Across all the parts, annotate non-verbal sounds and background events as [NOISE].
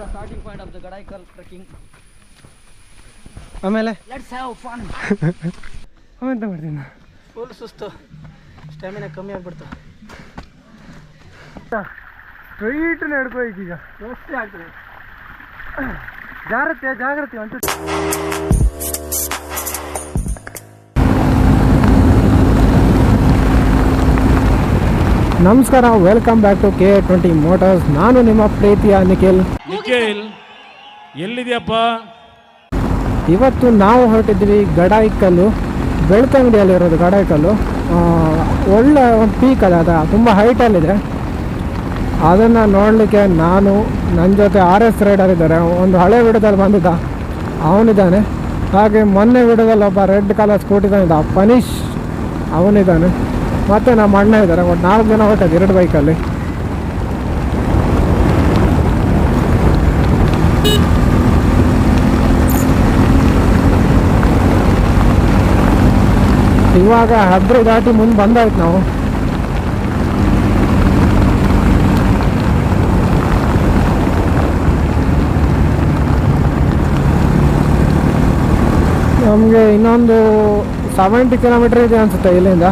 the starting point of the Gadaikal trekking. ಆಮೇಲೆ? Let's have fun ಆಮೇಲೆ ಮಾಡ್ತೀನಿ full ಸುಸ್ತು. ಸ್ಟ್ಯಾಮಿನಾ ಕಮ್ಮಿ ಆಗ್ಬಿಡ್ತು. ಸ್ಟ್ರೈಟ್ ನಡ್ಕೋ ಈಗ ಜಾಸ್ತಿ ಆಗ್ತದೆ. ಜಾಗ್ರತೆ ಜಾಗ್ರತೆ ಅಂತ ನಮಸ್ಕಾರ welcome back to K twenty motors ನಾನು ನಿಮ್ಮ ಪ್ರೀತಿಯ ನಿಖಿಲ್. ನಿಖಿಲ್ ಎಲ್ಲಿದೆಯಪ್ಪ? ಇವತ್ತು ನಾವು ಹೊರಟಿದ್ವಿ ಗಡಾಯಿಕಲ್ಲು. ಬೆಳ್ತಂಗಡಿಯಲ್ಲಿರೋದು ಗಡಾಯಿಕಲ್ಲು. ಒಳ್ಳೆ ಒಂದು ಪೀಕ್ ಅದ ಅದ ತುಂಬ ಹೈಟಲ್ಲಿದೆ ಅದನ್ನು ನೋಡಲಿಕ್ಕೆ ನಾನು ನನ್ನ ಜೊತೆ ಆರ್ ಎಸ್ ರೈಡರ್ ಇದ್ದಾರೆ. ಒಂದು ಹಳೆ ವಿಡದಲ್ಲಿ ಬಂದಿದ್ದ ಅವನಿದ್ದಾನೆ. ಹಾಗೆ ಮೊನ್ನೆ ವಿಡದಲ್ಲಿ ಒಬ್ಬ ರೆಡ್ ಕಲರ್ ಸ್ಕೂಟಿ ತಂದಿದ್ದ ಪನೀಶ್ ಅವನಿದ್ದಾನೆ. ಮತ್ತು ನಮ್ಮ ಅಣ್ಣ ಇದ್ದಾರೆ. ಒಂದು ನಾಲ್ಕು ಜನ ಹೊರಟಿದ್ದು ಎರಡು ಬೈಕಲ್ಲಿ ಇವಾಗ ಹದ್ರ ದಾಟಿ ಮುಂದೆ ಬಂದಾಯ್ತು ನಾವು. ನಮಗೆ ಇನ್ನೊಂದು ಸೆವೆಂಟಿ ಕಿಲೋಮೀಟ್ರ್ ಇದೆ ಅನಿಸುತ್ತೆ ಇಲ್ಲಿಂದ.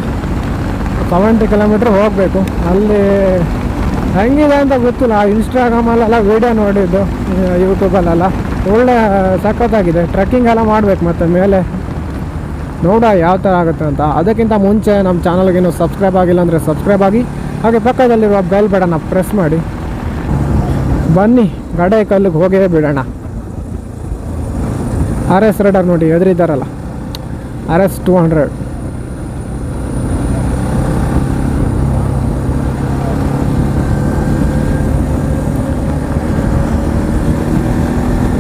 ಸೆವೆಂಟಿ ಕಿಲೋಮೀಟ್ರ್ ಹೋಗಬೇಕು. ಅಲ್ಲಿ ಹೆಂಗಿದೆ ಅಂತ ಗೊತ್ತಿಲ್ಲ. ಇನ್ಸ್ಟಾಗ್ರಾಮಲ್ಲೆಲ್ಲ ವೀಡಿಯೋ ನೋಡಿದ್ದು ಯೂಟ್ಯೂಬಲ್ಲೆಲ್ಲ ಒಳ್ಳೆ, ಸಖತ್ತಾಗಿದೆ. ಟ್ರೆಕ್ಕಿಂಗ್ ಎಲ್ಲ ಮಾಡಬೇಕು ಮತ್ತೆ ಮೇಲೆ. ನೋಡ ಯಾವ ಥರ ಆಗುತ್ತೆ ಅಂತ. ಅದಕ್ಕಿಂತ ಮುಂಚೆ ನಮ್ಮ ಚಾನಲ್ಗೆ ಇನ್ನೂ ಸಬ್ಸ್ಕ್ರೈಬ್ ಆಗಿಲ್ಲ ಅಂದರೆ ಸಬ್ಸ್ಕ್ರೈಬ್ ಆಗಿ, ಹಾಗೆ ಪಕ್ಕದಲ್ಲಿರುವ ಬೆಲ್ ಬಟನ್ನ ಪ್ರೆಸ್ ಮಾಡಿ. ಬನ್ನಿ, ಗಡೆ ಕಲ್ಲಿಗೆ ಹೋಗೇ ಬಿಡೋಣ. ಆರ್ ಎಸ್ ರೈಡರ್ ನೋಡಿ ಎದುರಿದ್ದಾರಲ್ಲ. ಆರ್ ಎಸ್ ಟೂ ಹಂಡ್ರೆಡ್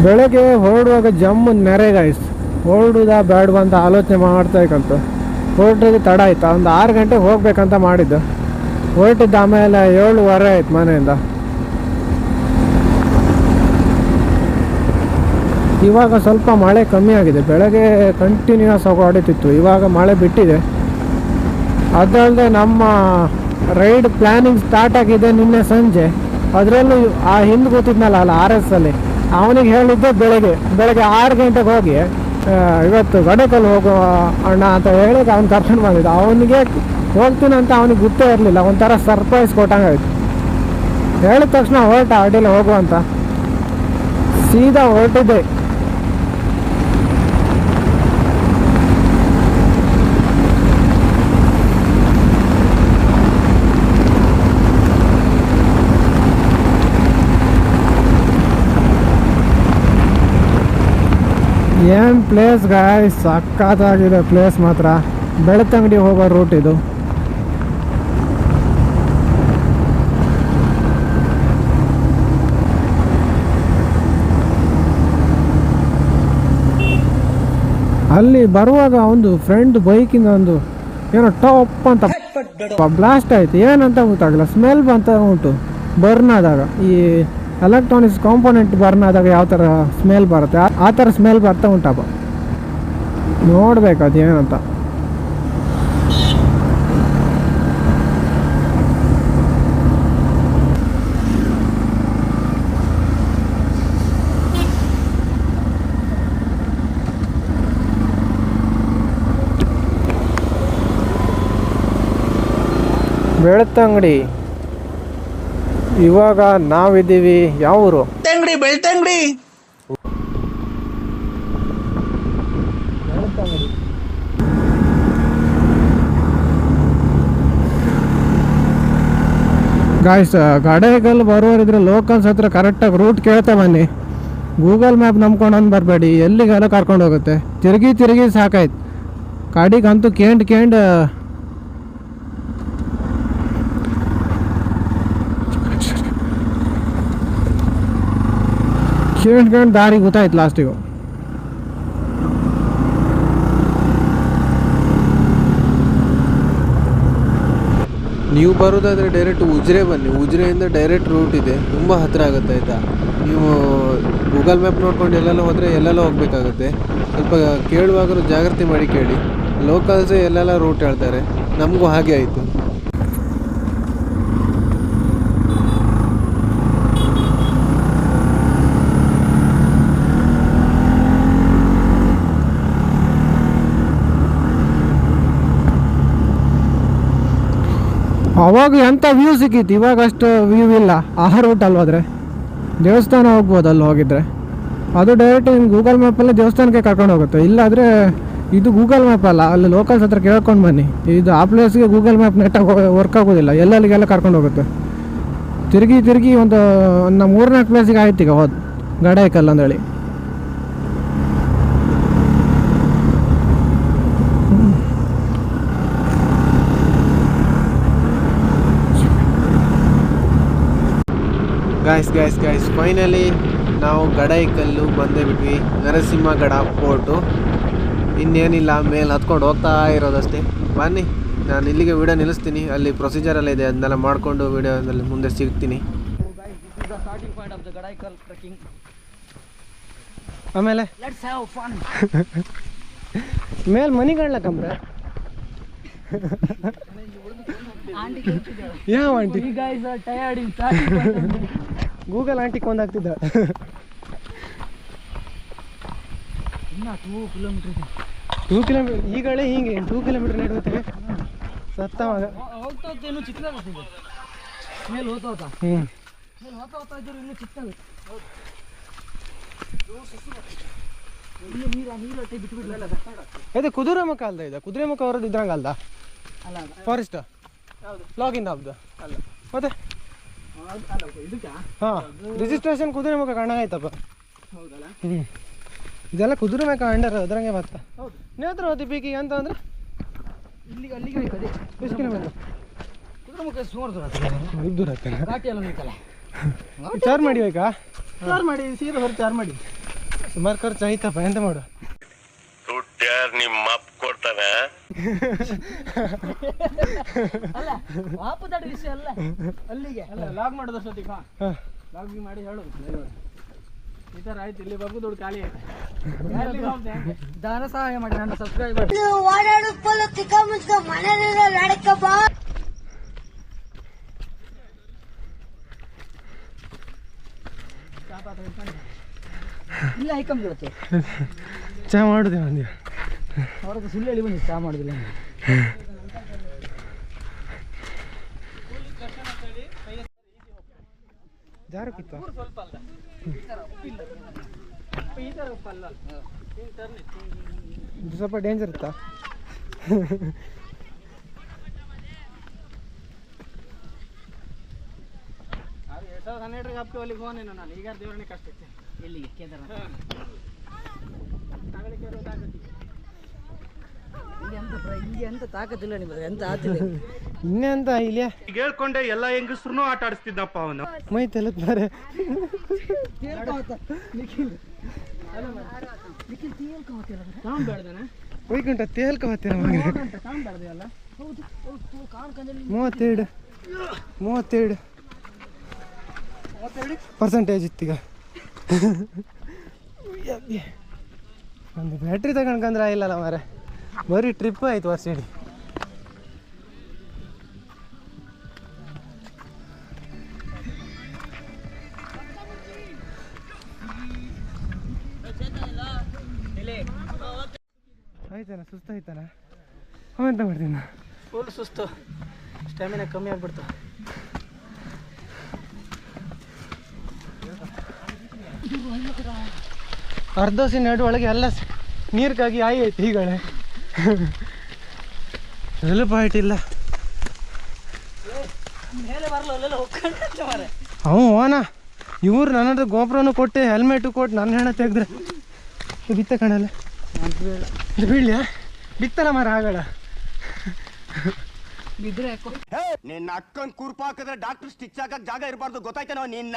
ಬೆಳಗ್ಗೆ ಹೊರಡುವಾಗ ಜಮ್ಮು ನೆರೆ ಗಾಯ್ಸ್ ಹೊರಡುದ ಬೇಡವಾ ಅಂತ ಆಲೋಚನೆ ಮಾಡ್ತಾ ಇಕ್ಕಂತ ಹೊರಟಿದ್ದು ತಡ ಆಯ್ತು? ಒಂದು ಆರು ಗಂಟೆಗೆ ಹೋಗ್ಬೇಕಂತ ಮಾಡಿದ್ದು. ಹೊರಟಿದ್ದ ಆಮೇಲೆ ಏಳುವರೆ ಆಯ್ತು ಮನೆಯಿಂದ. ಇವಾಗ ಸ್ವಲ್ಪ ಮಳೆ ಕಮ್ಮಿ ಆಗಿದೆ. ಬೆಳಗ್ಗೆ ಕಂಟಿನ್ಯೂಸ್ ಆಗಿ ಹೊಡಿತಿತ್ತು. ಇವಾಗ ಮಳೆ ಬಿಟ್ಟಿದೆ. ಅದಲ್ಲದೆ ನಮ್ಮ ರೈಡ್ ಪ್ಲ್ಯಾನಿಂಗ್ ಸ್ಟಾರ್ಟ್ ಆಗಿದೆ ನಿನ್ನೆ ಸಂಜೆ. ಅದರಲ್ಲೂ ಆ ಹಿಂದೆ ಗೊತ್ತಿದ್ನಲ್ಲ, ಅಲ್ಲ ಆರ್ ಎಸ್ ಅಲ್ಲಿ. ಅವನಿಗೆ ಹೇಳಿದ್ದೆ ಬೆಳಗ್ಗೆ ಬೆಳಗ್ಗೆ ಆರು ಗಂಟೆಗೆ ಹೋಗಿ ಇವತ್ತು ಗಡಕಲ್ಲಿ ಹೋಗುವ ಅಣ್ಣ ಅಂತ ಹೇಳಿ ಅವ್ನು ಕರ್ಕೊಂಡು ಬಂದಿದ್ದ ಅವನಿಗೆ ಹೋಗ್ತೀನಿ ಅಂತ ಅವನಿಗೆ ಗೊತ್ತೇ ಇರಲಿಲ್ಲ, ಒಂಥರ ಸರ್ಪ್ರೈಸ್ ಕೊಟ್ಟಂಗಾಯ್ತು. ಹೇಳಿದ ತಕ್ಷಣ ಹೊರಟ, ಅಡ್ಡಿಲ್ಲ ಹೋಗುವಂತ ಸೀದಾ ಹೊರಟಿದ್ದೆ ಏನು ಪ್ಲೇಸ್ ಗಾಯ್ ಸಕ್ಕತ್ತಾಗಿದೆ ಪ್ಲೇಸ್ ಮಾತ್ರ. ಬೆಳತಂಗಡಿ ಹೋಗೋ ರೂಟ್ ಇದು. ಅಲ್ಲಿ ಬರುವಾಗ ಒಂದು ಫ್ರೆಂಡ್ ಬೈಕಿಂದ ಒಂದು ಏನೋ ಟಾಪ್ ಅಂತ ಬ್ಲಾಸ್ಟ್ ಆಯ್ತು. ಏನಂತ ಗೊತ್ತಾಗಲ್ಲ ಸ್ಮೆಲ್ ಬಂತ ಉಂಟು. ಬರ್ನ್ ಆದಾಗ. ಈ ಎಲೆಕ್ಟ್ರಾನಿಕ್ಸ್ ಕಾಂಪೋನೆಂಟ್ ಬರ್ನ್ ಆದಾಗ ಯಾವ ಥರ ಸ್ಮೆಲ್ ಬರುತ್ತೆ? ಆ- ಥರ ಸ್ಮೆಲ್ ಬರ್ತಾ ಉಂಟಪ್ಪ ನೋಡ್ಬೇಕು ಅದು ಏನಂತ ಬೆಳ್ತಂಗಡಿ ಇವಾಗ ನಾವಿದ್ದೀವಿ ಯಾವ ಊರು ಬೆಳ್ತಂಗಡಿ ಬೆಳ್ತಂಗಡಿ ಗಾಯ್ಸ್ ಗಡೇಗಲ್ ಬರೋರಿದ್ರೆ ಲೋಕಲ್ಸ್ ಹತ್ರ ಕರೆಕ್ಟಾಗಿ ರೂಟ್ ಕೇಳ್ತಾ ಬನ್ನಿ. ಗೂಗಲ್ ಮ್ಯಾಪ್ ನಂಬ್ಕೊಂಡು ಬರಬೇಡಿ. ಎಲ್ಲಿಗೆಲ್ಲ ಕರ್ಕೊಂಡು ಹೋಗುತ್ತೆ? ತಿರುಗಿ ತಿರುಗಿ ಸಾಕಾಯ್ತು. ಗಾಡಿಗಂತೂ ಕೇಂಡ್ ಕೇಂಡ್ ಕೇಂಡ್ ಕೇಂಡ್ ದಾರಿ ಗೊತ್ತಾಯ್ತು ಲಾಸ್ಟಿಗೂ ನೀವು ಬರೋದಾದರೆ ಡೈರೆಕ್ಟ್ ಉಜಿರೆ ಬನ್ನಿ. ಉಜಿರೆಯಿಂದ ಡೈರೆಕ್ಟ್ ರೂಟ್ ಇದೆ. ತುಂಬ ಹತ್ತಿರ ಆಗುತ್ತೆ, ಆಯಿತಾ? ನೀವು ಗೂಗಲ್ ಮ್ಯಾಪ್ ನೋಡ್ಕೊಂಡು ಎಲ್ಲೆಲ್ಲ ಹೋದರೆ ಎಲ್ಲೆಲ್ಲ ಹೋಗಬೇಕಾಗುತ್ತೆ. ಸ್ವಲ್ಪ ಕೇಳುವಾಗಲೂ ಜಾಗ್ರತೆ ಮಾಡಿ ಕೇಳಿ. ಲೋಕಲ್ಸೇ ಎಲ್ಲೆಲ್ಲ ರೂಟ್ ಹೇಳ್ತಾರೆ. ನಮಗೂ ಹಾಗೆ ಆಯಿತು. ಅವಾಗ ಎಂಥ ವ್ಯೂ ಸಿಕ್ಕಿತ್ತು ಇವಾಗ ಅಷ್ಟು ವ್ಯೂ ಇಲ್ಲ. ಆಹಾರ ಊಟ ಅಲ್ಲಿ ಹೋದ್ರೆ ದೇವಸ್ಥಾನ ಹೋಗ್ಬೋದು ಅಲ್ಲಿ ಹೋಗಿದ್ರೆ? ಅದು ಡೈರೆಕ್ಟ್ ನಿಮ್ಗೆ ಗೂಗಲ್ ಮ್ಯಾಪಲ್ಲಿ ದೇವಸ್ಥಾನಕ್ಕೆ ಕರ್ಕೊಂಡು ಹೋಗುತ್ತೆ. ಇಲ್ಲಾದರೆ ಇದು ಗೂಗಲ್ ಮ್ಯಾಪ್ ಅಲ್ಲ, ಅಲ್ಲಿ ಲೋಕಲ್ಸ್ ಹತ್ರ ಕೇಳ್ಕೊಂಡು ಬನ್ನಿ. ಇದು ಆ ಪ್ಲೇಸ್ಗೆ ಗೂಗಲ್ ಮ್ಯಾಪ್ ನೆಟ್ಟಾಗಿ ವರ್ಕ್ ಆಗೋದಿಲ್ಲ. ಎಲ್ಲೆಲ್ಲಿಗೆಲ್ಲ ಕರ್ಕೊಂಡು ಹೋಗುತ್ತೆ. ತಿರುಗಿ ತಿರುಗಿ ಒಂದು ಒಂದು ಮೂರ್ನಾಲ್ಕು ಪ್ಲೇಸಿಗೆ ಆಯ್ತು ಈಗ ಹೋದ್. ಗಡಾಯ್ಕಲ್ ಅಂದೇಳಿ ಗಾಯ್ಸ್ ಗಾಯ್ಸ್ ಗಾಯ್ಸ್ ಫೈನಲಿ ನಾವು ಗಡಾಯಿಕಲ್ಲು ಬಂದೇ ಬಿಟ್ವಿ. ನರಸಿಂಹಗಡ ಫೋರ್ಟು ಇನ್ನೇನಿಲ್ಲ ಮೇಲೆ ಹತ್ಕೊಂಡು ಹೋಗ್ತಾ ಇರೋದಷ್ಟೇ. ಬನ್ನಿ ನಾನು ಇಲ್ಲಿಗೆ ವಿಡಿಯೋ ನಿಲ್ಲಿಸ್ತೀನಿ. ಅಲ್ಲಿ ಪ್ರೊಸೀಜರ್ ಎಲ್ಲ ಇದೆ ಅದನ್ನೆಲ್ಲ ಮಾಡಿಕೊಂಡು ವಿಡಿಯೋದಲ್ಲಿ ಮುಂದೆ ಸಿಗ್ತೀನಿ. ಆಮೇಲೆ? [LAUGHS] ಮೇಲೆ ಮನಿ ಕಾಣ್ಲಕ್ಕಂಬ್ರೆ ಯಾವ [LAUGHS] ಆಂಟಿ? ಗೂಗಲ್ ಆಂಟಿ ಕೊಂದಾಗ್ತಿದ್ದ ಇನ್ನ ಟೂ ಕಿಲೋಮೀಟರ್ ಇದೆ. ಟೂ ಕಿಲೋಮೀಟರ್ ಈಗಲೇ ಹಿಂಗೆ ಟೂ ಕಿಲೋಮೀಟರ್ ನಡುವೆ ಸತ್ತವಾಗ. ಹೋಗ್ತಾ ಹೋಗ್ತಾ ಇನ್ನೂ ಚಿಕ್ಕದಾಗುತ್ತೆ ಮೇಲೆ ಹೋಗ್ತಾ ಹೋಗ್ತಾ. ಹ್ಞೂ ಮೇಲೆ ಹೋಗ್ತಾ ಹೋಗ್ತಾ ಇದ್ರು ಇನ್ನೂ ಚಿಕ್ಕದಾಗುತ್ತೆ. ಇಲ್ಲಿ ನೀರು ನೀರು ಅಟ್ಟೆ ಬಿಟ್ಬಿಡ್ಲಲ್ಲ ಇದು ಕುದುರೆ ಮುಖ ಅಲ್ದ ಇದು? ಕುದುರೆ ಮುಖ ಅವರದ್ದು ಇದ್ರಂಗ ಅಲ್ದ ಅಲ್ಲ ಅಲ್ಲ. ಫಾರೆಸ್ಟ್ ಲಾಗಿಂದ ಲಾಗಿನ್ ಆಫ್ದು ಅಲ್ಲ. ಮತ್ತೆ? ಹಾಂ ರಿಜಿಸ್ಟ್ರೇಷನ್ ಕುದುರೆ ಮುಖ ಕಾಣಾಗೈತಪ್ಪ ಹೌದಲ್ಲ ಹ್ಞೂ ಇದೆಲ್ಲ ಕುದುರೆ ಮುಖ ಅಂಡರ್ ಅದ್ರಂಗೆ ಬತ್ತ ಹೌದು ನೀವು ಹತ್ರ ಹೋದಿ ಪೀಕಿಗೆ ಅಂತ ಅಂದ್ರೆ? ಇಲ್ಲಿಗೆ ಅಲ್ಲಿಗೆ ಬೇಕು ಅದೇ. ಎಷ್ಟು ಕಿಲೋಮೀಟರ್ ಕುದುರೆ ಮುಖ ಸುಮಾರು ದೂರ ಆಗ್ತದೆ ಇದ್ದೂರ ಆಗ್ತಾನೆ. ಘಾಟಿ ಎಲ್ಲ ಬೇಕಲ್ಲ ಚಾರ್ ಮಾಡಿ ಬೇಕಾ? ಚಾರ್ ಮಾಡಿ ಸೀದಾ ಹೊರ ಚಾರ್ ಮಾಡಿ. ಸುಮಾರು ಖರ್ಚು ಆಯ್ತಪ್ಪ ಎಂತ ಮಾಡು ದುಡ್ಡು ಯಾರು ನಿಮ್ಮ ಕೊಡ್ತಾನೆ ಅಲ್ಲ ವಾಪು ದಾಟ ವಿಷಯ ಅಲ್ಲ. ಅಲ್ಲಿಗೆ. ಅಲ್ಲ ಲಾಗ್ ಮಾಡೋದು ಅಷ್ಟೊತ್ತಿಗೆ ಹಾಂ. ಲಾಗ್ ಮಾಡಿ ಹೇಳೋದು ಈ ಥರ ಆಯ್ತು ಇಲ್ಲಿ ಬಗ್ಗೆ ದುಡ್ಡು ಖಾಲಿ ಆಯ್ತು. ದಾನ ಸಹಾಯ ಮಾಡಿ ನನ್ನ ಸಬ್ಸ್ಕ್ರೈಬರ್ ಓಡಾಡು ಫುಲ್ ತಿಕ್ಕ ಮುಚ್ಕ ಮನೇಲಿರೋ ನಡಕ ಬಾ. ಇಲ್ಲ ಐಕಂಬಿಡುತ್ತೆ ಚಾ ಮಾಡುದೇ ಮಂದಿ ಅವ್ರದ್ದು ಸುಳ್ಳು ಹೇಳಿ ಬಂದು ಚಾ ಮಾಡೋದಿಲ್ಲ ಅಂತ. ಜಾರು ಕಿತ್ತ ಇದು ಸ್ವಲ್ಪ ಡೇಂಜರ್ ಇತ್ತಾ? ಅದು ಎರಡ್ ಸಾವಿರದ ಹನ್ನೆರಡರಿಗೆ ಹಪ್ಪಿಗೆ ಅಲ್ಲಿಗೆ ಹೋನೇನು ನಾನು ಈಗ ದೇವರನ್ನೇ ಕಷ್ಟ ಇತ್ತು ಎಲ್ಲಿಗೆ ಎಂತ ಇಲ್ಲಿ ತಾಕತ್ತಿಲ್ಲ ನಿಮ್ಮದು ಎಂತ ಆತಿಲ್ಲ ಇನ್ನೆಂತ ಅಂತ ಇಲ್ಲಿಯ ಹೇಳ್ಕೊಂಡೆ ಎಲ್ಲ ಹೆಂಗಸ್ರು ಆಟ ಆಡಿಸ್ತಿದ್ದಪ್ಪ ಅವನು. ಮೈ ತೆಲುತ್ತಾರೆ ವೈಕುಂಠ ತೇಲ್ಕ ಕಾಣ್ಕಂದಲ್ಲಿ ಮೂವತ್ತೆರಡು ಮೂವತ್ತೆರಡು ಪರ್ಸೆಂಟೇಜ್ ಇತ್ತೀಗ. ಒಂದು ಬ್ಯಾಟ್ರಿ ತಗೊಂಡ್ಕಂದ್ರೆ ಇಲ್ಲಲ್ಲ ಮಾರೆ ಬರೀ ಟ್ರಿಪ್ ಆಯ್ತು ವರ್ಷ ಇಡೀ. ಆಯ್ತಾನ ಸುಸ್ತಾಯ್ತಾನ ಅವೆಂತ ಮಾಡ್ತೀನಿ ನಾ ಫುಲ್ ಸುಸ್ತು. ಸ್ಟ್ಯಾಮಿನಾ ಕಮ್ಮಿ ಆಗ್ಬಿಡ್ತು. ಅರ್ಧ ಸಿನ ಒಳಗೆ ಎಲ್ಲ ನೀರ್ಗಾಗಿ ಆಯಿ ಐತಿ ಈಗಳೆ. ಅಲ್ಲೆಲ್ಲ ಹೋಗ್ಕೊಂಡು ಮಾರೆ ಅವ ಓನ ಇವ್ರು ನನ್ನ ಹತ್ರ ಗೋಪುರನು ಕೊಟ್ಟೆ, ಹೆಲ್ಮೆಟು ಕೊಟ್ಟು ನನ್ನ ಹೆಣ ತೆಗೆದ್ರೆ. ಬಿತ್ತ ಕಣಲ್ಲ. ಬೀಳ್ಯಾ ಬಿತ್ತಲ್ಲ ಮರ ಆಗಲ್ಲ ನಿನ್ನ ಅಕ್ಕನ್ ಕುರ್ಪ ಹಾಕಿದ್ರೆ ಡಾಕ್ಟರ್ ಸ್ಟಿಚ್ ಹಾಕಕ್ ಜಾಗ ಇರಬಾರ್ದು, ಗೊತ್ತಾಯ್ತೇನೋ ನಿನ್ನ?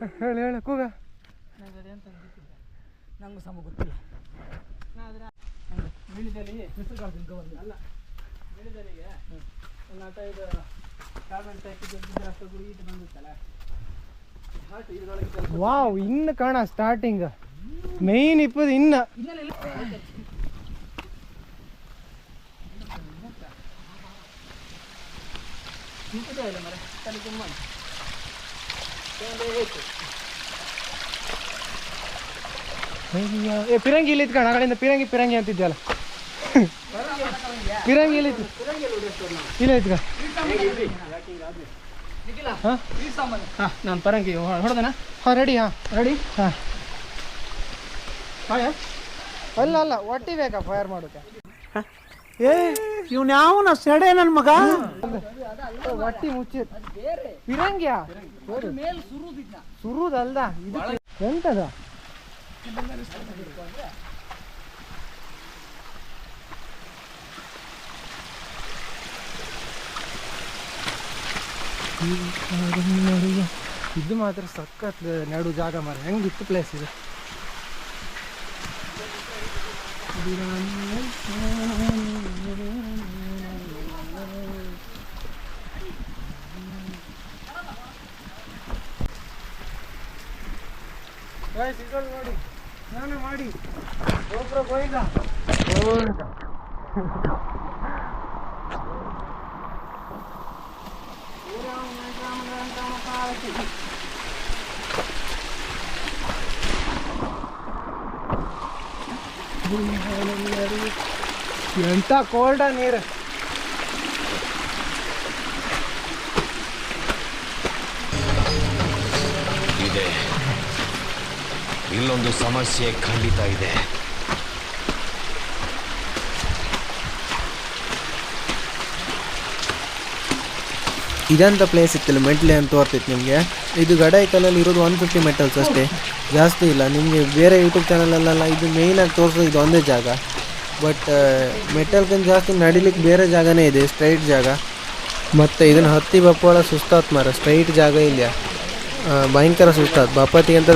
ಹೇಳು ಹೇಳಿ ಕೂಗ. ನಂಗೂ ಸಮ ಗೊತ್ತಿಲ್ಲ. ಬೀಳಿದಲ್ಲಿ ಹೆಸರು ಕಾಳು ಬಂದ ಅಲ್ಲ ಬೀಳಿದಲ್ಲಿಗೆ ಒಂದು ಆಟ ಇದು ಕಾರ್ಬನ್ ಟೈಪ್ ಅಷ್ಟು ಗುರಿ ಇದು ಬಂದಿತ್ತಲ್ಲ. ವಾವ್ ಇನ್ನು ಕಾಣ ಸ್ಟಾರ್ಟಿಂಗ್ ಮೈನ್ ಇಪ್ಪದು ಇನ್ನ. ಇಲ್ಲ. ಮರ? ತಲೆ ತುಂಬ. ಏ ಪಿರಂಗಿ ಇಲ್ಲಿ ಇತ್ಕಣ ಆ ಕಡೆಯಿಂದ ಪಿರಂಗಿ ಪಿರಂಗಿ ಅಂತಿದ್ಯಲ್ಲ. ಪಿರಂಗಿ ಇಲ್ಲಿ ಇತ್ತು. ಇಲ್ಲ ಇತ್ಕ ಹಾಂ? ಹಾಂ ನಾನು ಪರಂಗಿ ಹೊಡೆದನ? ಹಾಂ ರೆಡಿ ಹಾಂ ರೆಡಿ ಹಾಂ. ಹಾಂ ಅಲ್ಲ ಅಲ್ಲ ಒಟ್ಟಿ ಬೇಕಾ ಫೈರ್ ಮಾಡೋಕೆ? ಏ ಇವ್ನು ಯಾವನ ಸೆಡೆ ನನ್ ಮಗ? ಹೊಟ್ಟಿ ಮುಚ್ಚಿ ಪಿರಂಗಿಯ ಸುರುದಲ್ದ? ಇದು ಎಂತದ? ಇದು ಮಾತ್ರ ಸಖತ್ ನಡು ಜಾಗ ಮಾರ. ಹೆಂಗಿತ್ತು ಪ್ಲೇಸ್ ಇದು? ನೋಡಿ. ನಾನು ಮಾಡಿ. ಒಬ್ರು ಗೋವಿಂದ ಎಂತ ಕೋಲ್ಡ ನೀರು? ಇಲ್ಲೊಂದು ಸಮಸ್ಯೆ ಖಂಡಿತ ಇದೆ. ಇದಂಥ ಪ್ಲೇಸ್ ಇತ್ತಿಲ್ಲ ಮೆಟ್ಲೆ ಅಂತ ತೋರ್ತಿತ್ತು ನಿಮಗೆ? ಇದು ಗಡಾಯಿಕಲ್ಲಲ್ಲಿ ಇರೋದು ಒನ್ ಫಿಫ್ಟಿ ಮೆಟಲ್ಸ್ ಅಷ್ಟೇ. ಜಾಸ್ತಿ ಇಲ್ಲ, ನಿಮಗೆ ಬೇರೆ ಯೂಟ್ಯೂಬ್ ಚಾನಲಲ್ಲೆಲ್ಲ ಇದು ಮೇಯ್ನಾಗಿ ತೋರಿಸೋದು ಇದು ಒಂದೇ ಜಾಗ. ಬಟ್ ಮೆಟಲ್ಗಿಂತ ಜಾಸ್ತಿ ನಡಿಲಿಕ್ಕೆ ಬೇರೆ ಜಾಗನೇ ಇದೆ ಸ್ಟ್ರೈಟ್ ಜಾಗ. ಮತ್ತು ಇದನ್ನು ಹತ್ತಿ ಬಪ್ಪಳ ಸುಸ್ತಾತ್ ಮಾರ ಸ್ಟ್ರೈಟ್ ಜಾಗ ಇಲ್ಲ ಭಯಂಕರ ಬಪ್ಪತ್ತಿಗೆ ಅಂತ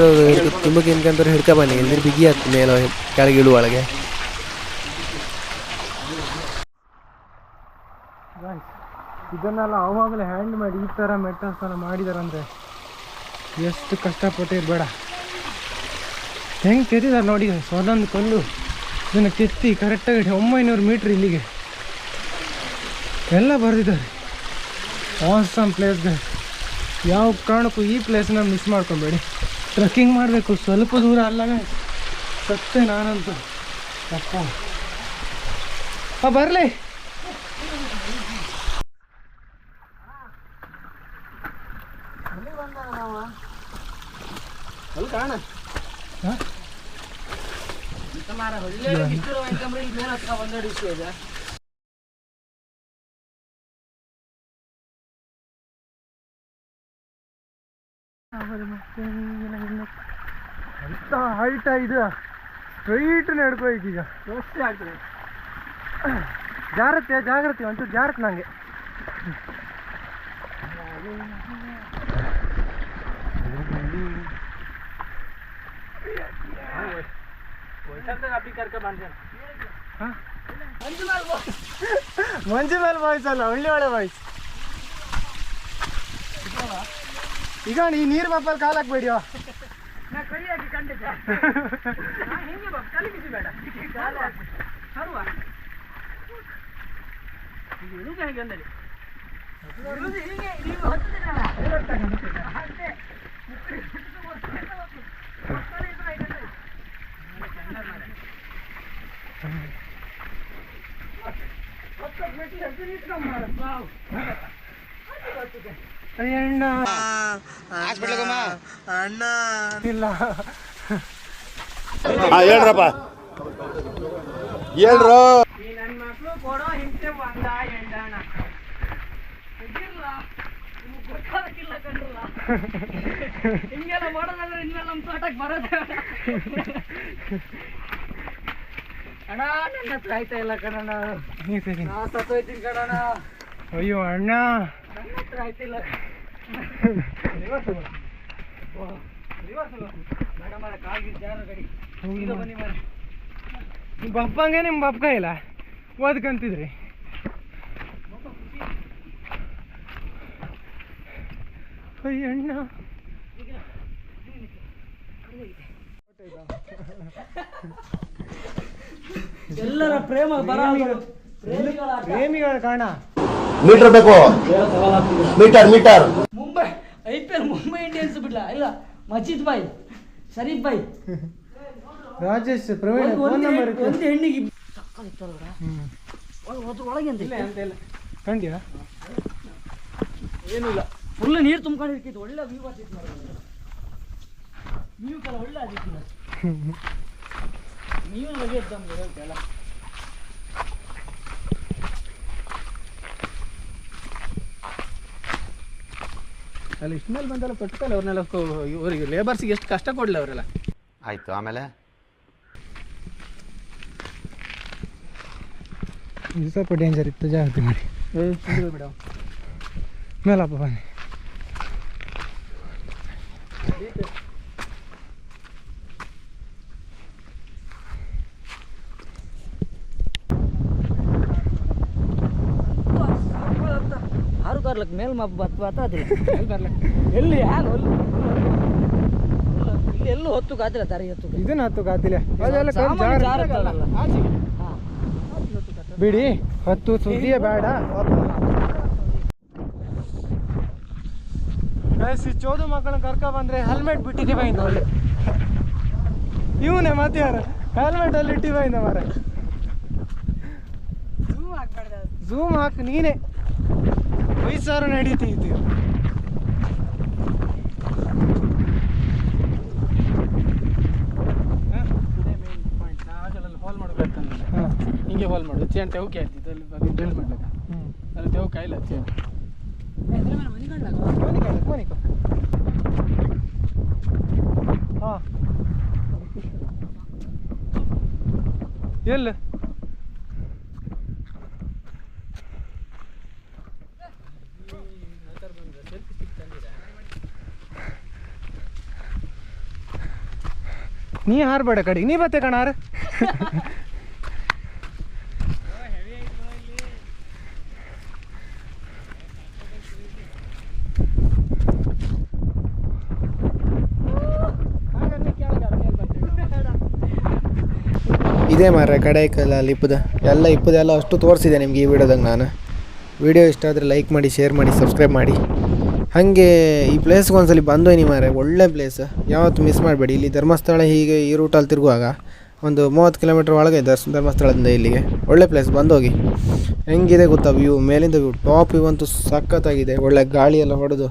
ತುಂಬಕ್ಕಿನ್ಕಂತ ಹಿಡ್ಕ ಬನ್ನಿ. ಎಲ್ಲಿ ಬಿಗಿ ಹತ್ತು ಮೇಲೆ ಕೆಳಗೆ ಇಳುವೊಳಗೆ. ಇದನ್ನೆಲ್ಲ ಆವಾಗಲೇ ಹ್ಯಾಂಡ್ ಮಾಡಿ ಈ ಥರ ಮೆಟಲ್ಸ್ ಎಲ್ಲ ಮಾಡಿದಾರಂದ್ರೆ ಎಷ್ಟು ಕಷ್ಟಪಟ್ಟಿರ್ಬೇಡ ಹೆಂಗೆ ಕೆತ್ತಿದ್ದಾರೆ ನೋಡಿ ಒಂದೊಂದು ಕಲ್ಲು. ಇದನ್ನು ಕೆತ್ತಿ ಕರೆಕ್ಟಾಗಿ ಒಂಬೈನೂರು ಮೀಟ್ರ್ ಇಲ್ಲಿಗೆ. ಎಲ್ಲ ಬರೆದಿದ್ದಾರೆ. ಆಸಮ್ ಪ್ಲೇಸ್ಗಳು ಯಾವ ಕಾರಣಕ್ಕೂ ಈ ಪ್ಲೇಸ್ನ ಮಿಸ್ ಮಾಡ್ಕೊಬೇಡಿ. ಟ್ರೆಕ್ಕಿಂಗ್ ಮಾಡಬೇಕು ಸ್ವಲ್ಪ ದೂರ ಅಲ್ಲವೇ? ಸತ್ತೆ ನಾನಂತೂ. ಅಪ್ಪ. ಬರಲಿ. ಕಾಣ. ಎಂತ ಹೈಟ ಇದು? ಸ್ಟ್ರೈಟ್ ನಡ್ಕೋ ಈಗ ಎಷ್ಟು ಆಗ್ತದೆ. ಜಾಗ್ರತೆ ಜಾಗ್ರತೆ ಒಂಚೂರು ನನಗೆ ನಂಗೆ. ಅಪ್ಪಿ ಕರ್ಕ ಬಂದೆ ಮಂಜು ಮೇಲೆ ವಾಯ್ಸ್ ಅಲ್ಲ ಒಳ್ಳೆ ಒಳ್ಳೆ ವಾಯ್ಸ್ ಈಗ ಈ ನೀರು ಬಪ್ಪಲ್ಲಿ ಕಾಲು ಹಾಕ್ಬೇಡಿ ನಾ ಅಷ್ಟೇ. ಅಣ್ಣ. ಇಲ್ಲ. ಹೇಳ್ರಪ್ಪ. ಹೇಳ್ರು. ನನ್ನ ಮಕ್ಕಳು ಕೊಡೋ ಹಿಂಸೆ ಒಂದ ಎಂಡಣ ಇದಿಲ್ಲ ನಿಮ್ಗ್ ಗೊತ್ತಾಗಕ್ಕಿಲ್ಲ ಕಣ್ರಲ್ಲ. ಹಿಂಗೆಲ್ಲ ಮಾಡೋದಂದ್ರೆ ಇನ್ಮೇಲೆ ನಮ್ಮ ತೋಟಕ್ಕೆ ಬರೋದೇ ಅಣ್ಣ ನನ್ನ ಹತ್ರ ಆಯ್ತಾ ಇಲ್ಲ ಕಣಣ್ಣ. ನಾ ಸತ್ತೋಯ್ತೀನಿ ಕಣಣ್ಣ. ಅಯ್ಯೋ ಅಣ್ಣ. ನಿಮ್ಮ ಬಪ್ಪಂಗೆ ನಿಮ್ಮ ಬಪ್ಪ ಇಲ್ಲ ಓದ್ಕಂತಿದ್ರಿ ಅಣ್ಣ ಎಲ್ಲರ ಪ್ರೇಮ. ಪ್ರೇಮಿಗಳ ಕಾರಣ ಮೀಟರ್ ಬೇಕು? Meter meter. Mumbai I P L Mumbai Indians ಬಿಡ್ಲ? ಇಲ್ಲ ಮಜೀದ್ ಬಾಯ್ ಶರೀಫ್ ಬಾಯ್ ರಾಜೇಶ್ ಪ್ರವೀಣ್ ಒಂದು- ಹೆಣ್ಣಿಗೆ ಒಳಗೆ ಅಂತ ಕಂಡಿಯಾ ಏನು ಏನಿಲ್ಲ ಫುಲ್ ನೀರು ತುಂಬ್ಕೊಂಡಿರ್ಕಿತ್ತು ಒಳ್ಳೆ ವ್ಯೂ ಬರ್ತಿತ್ತು ವ್ಯೂ ಕಲ ಒಳ್ಳೆ ಆಗಿತ್ತು ನೀವು ಬಗ್ಗೆ ಇದ್ದಂಗೆ ನಮ್ಗೆ ಹೇಳ್ತಲ್ಲ ಅಲ್ಲಿ ಇಷ್ಟ ಮೇಲೆ ಬಂದೆಲ್ಲ ಕೊಟ್ಟಲ್ಲ ಅವ್ರನ್ನೆಲ್ಲ ಇವರಿಗೆ ಲೇಬರ್ಸಿಗೆ ಎಷ್ಟು ಕಷ್ಟ ಕೊಡ್ಲಿ ಅವರೆಲ್ಲ. ಆಯ್ತು ಆಮೇಲೆ? ಇದು ಸ್ವಲ್ಪ ಡೇಂಜರ್ ಇತ್ತು ಜಾಗ್ರತೆ ಮಾಡಿ. ಬಿಡ. ಮೇಲಪ್ಪ ಬನ್ನಿ. ಕಾರ್ಲಕ್ಕೆ ಮೇಲ್ ಮಬ್ಬ ಬತ್ ಬತ್ತಾದಿಲ್ಲ ಎಲ್ಲಿ ಎಲ್ಲಿ ಯಾರು ಇಲ್ಲಿ ಎಲ್ಲೂ ಹೊತ್ತು ಗಾದಿಲ್ಲ ದಾರಿ ಹೊತ್ತು. ಇದನ್ನ ಹತ್ತು ಗಾತಿಲ್ಲ ಅದೆಲ್ಲ ಕಣ್ ಸಾಮಾನ್ಯ ಜಾರ ಜಾರುತ್ತಲ್ಲ. ಬಿಡಿ ಹತ್ತು ಸುದ್ದಿಯೇ ಬೇಡ. ಈ ಚೋದು ಮಕ್ಕಳನ್ನ ಕರ್ಕ ಬಂದ್ರೆ ಹೆಲ್ಮೆಟ್ ಬಿಟ್ಟಿದ್ದೀವ ಇವನೇ ಮತ್ತೆ ಯಾರು ಹೆಲ್ಮೆಟ್ ಅಲ್ಲಿ ಇಟ್ಟಿವ ಇಂದ ಮಾರ ಝೂಮ್ ಹಾಕ್ ನೀನೆ. ವಯಸ್ಸಾರು ನಡೀತೈತಿ ಹೋಲ್ ಮಾಡ್ಬೇಕಂದ್ರೆ ಹಿಂಗೆ ಹೋಲ್ ಮಾಡೋದು ಚೇನ್ ತೆವಕೆ ಆಯ್ತು ಅಲ್ಲಿ ಬಗ್ಗೆ ಬಿಲ್ಡ್ ಮಾಡ್ಲಿಕ್ಕೆ ಅಲ್ಲಿ ತೆವಕ ಇಲ್ಲ ಚೇನ್ ಹಾಂ ಎಲ್ಲಿ ನೀ ಹಾರ್ಬೇಡ ಕಡೆಗೆ ನೀ ಬತ್ತೆ ಕಣಾರ ಇದೇ ಮಾರ್ರೆ, ಕಡೆ ಅಲ್ಲಿ ಇಪ್ಪದ. ಎಲ್ಲ ಇಪ್ಪದೆಲ್ಲ ಅಷ್ಟು ತೋರಿಸಿದೆ ನಿಮ್ಗೆ ಈ ವಿಡಿಯೋದಾಗ ನಾನು. ವಿಡಿಯೋ ಇಷ್ಟ ಆದರೆ ಲೈಕ್ ಮಾಡಿ ಶೇರ್ ಮಾಡಿ ಸಬ್ಸ್ಕ್ರೈಬ್ ಮಾಡಿ. ಹಾಗೆ ಈ ಪ್ಲೇಸ್ಗೆ ಒಂದ್ಸಲಿ ಬಂದೋಯ್ನಿ ಮಾರೆ ಒಳ್ಳೆ ಪ್ಲೇಸ್ ಯಾವತ್ತು ಮಿಸ್ ಮಾಡಬೇಡಿ. ಇಲ್ಲಿ ಧರ್ಮಸ್ಥಳ ಹೀಗೆ ಈ ರೂಟಲ್ಲಿ ತಿರುಗುವಾಗ ಒಂದು ಮೂವತ್ತು ಕಿಲೋಮೀಟ್ರ್ ಒಳಗೆ ಇದೆ ಧರ್ಮಸ್ಥಳದಿಂದ ಇಲ್ಲಿಗೆ. ಒಳ್ಳೆ ಪ್ಲೇಸ್ ಬಂದೋಗಿ ಹೆಂಗಿದೆ ಗೊತ್ತಾ ವ್ಯೂ ಮೇಲಿಂದ ವ್ಯೂ ಟಾಪ್ ವ್ಯೂ ಅಂತೂ ಸಖತ್ತಾಗಿದೆ. ಒಳ್ಳೆ ಗಾಳಿ ಎಲ್ಲ ಹೊಡೆದು.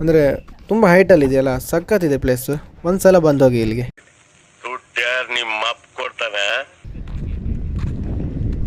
ಅಂದರೆ ತುಂಬ ಹೈಟಲ್ಲಿ ಇದೆಯಲ್ಲ ಸಖತ್ತಿದೆ ಪ್ಲೇಸ್ ಒಂದು ಸಲ ಬಂದೋಗಿ ಇಲ್ಲಿಗೆ. ನಿಮ್ಮ ಅಪ್ಪ